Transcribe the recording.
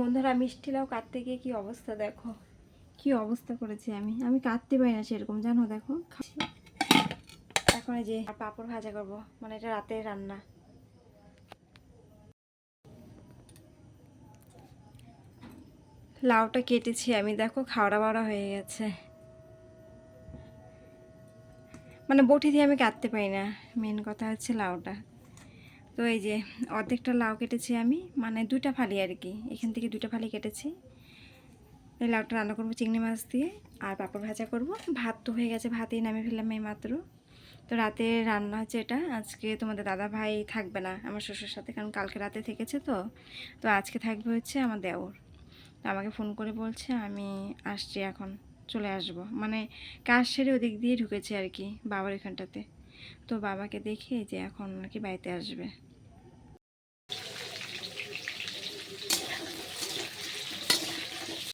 বন্ধুরা, মিষ্টি লাউ কাটতে গিয়ে কি অবস্থা দেখো? কি অবস্থা করেছি আমি? আমি কাটতে পারি না সেরকম, জানো দেখো? এখন যে পাঁপড় ভাজা করব মানে এটা রাতের রান্না। লাউটা কেটেছি আমি, দেখো খাওয়া বাড়া হয়ে গেছে। মানে বটি দিয়ে আমি কাটতে পারি না, মেন কথা হচ্ছে লাউটা। তো এই যে অর্ধেকটা লাউ কেটেছি আমি মানে দুইটা ফালি আর কি। এখান থেকে দুইটা ফালি কেটেছি। এই লাউটা রান্না করব চিংড়ি মাছ দিয়ে, আর পাঁপড় ভাজা করব। ভাত তো হয়ে গেছে, ভাতেই নামে ফেললাম এই মাত্র তো রাতে রান্না হচ্ছে এটা। আজকে তোমাদের দাদা ভাই থাকবে না আমার শ্বশুর সাথে, কারণ কালকে রাতে থেকেছে তো। তো আজকে থাকবে হচ্ছে আমার দেওর। তো আমাকে ফোন করে বলছে, আমি আসছি এখন, চলে আসব। মানে কাজ সেরে ওদিক দিয়ে ঢুকেছে আর কি, বাবার এখানটাতে তো বাবাকে দেখে যে এখন আর কি বাড়িতে আসবে।